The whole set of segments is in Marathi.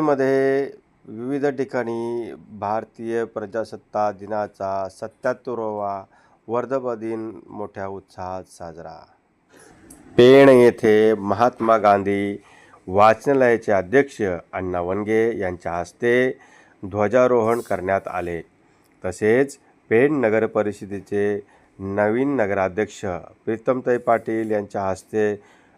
विविध ठिकाणी भारतीय प्रजासत्ता दिनाचा सत्याहत्तरावा वर्धापन दिन मोठ्या उत्साहात साजरा. पेण येथे महात्मा गांधी वाचनालयाचे अध्यक्ष अण्णा वनगे यांच्या हस्ते ध्वजारोहण करण्यात आले. तसेच पेण नगर परिषदेचे नवीन नगराध्यक्ष प्रीतमताई पाटील यांच्या हस्ते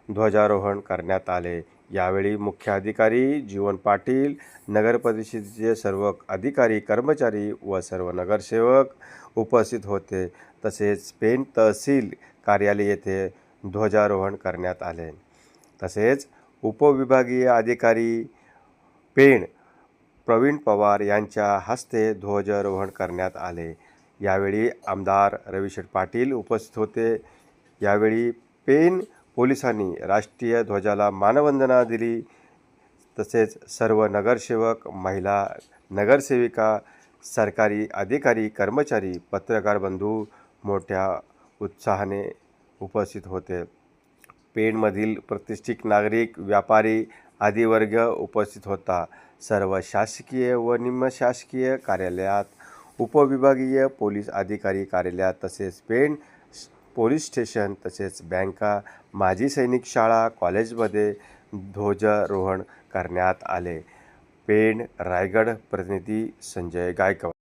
ध्वजारोहण करण्यात आले. यावेळी मुख्य अधिकारी जीवन पाटील नगर परिषदेचे सर्व अधिकारी कर्मचारी व सर्व नगरसेवक उपस्थित होते. तसेच पेण तहसील कार्यालय येथे ध्वजारोहण करण्यात आले. तसेच उपविभागीय अधिकारी पेण प्रवीण पवार यांच्या हस्ते ध्वजारोहण करण्यात आले. यावेळी आमदार रविशेठ पाटील उपस्थित होते. यावेळी पेन पोलिसांनी राष्ट्रीय ध्वजाला मानवंदना दिली. तसेच सर्व नगरसेवक महिला नगरसेविका सरकारी अधिकारी कर्मचारी पत्रकार बंधू मोठ्या उत्साहाने उपस्थित होते. पेणमधील प्रतिष्ठित नागरिक व्यापारी आदी वर्ग उपस्थित होता. सर्व शासकीय व निमशासकीय कार्यालयात उपविभागीय पोलीस अधिकारी कार्यालयात तसेच पेण पोलीस स्टेशन तसेच बँका माजी सैनिक शाळा कॉलेजमध्ये ध्वजारोहण करण्यात आले. पेण रायगड प्रतिनिधी संजय गायकवाड.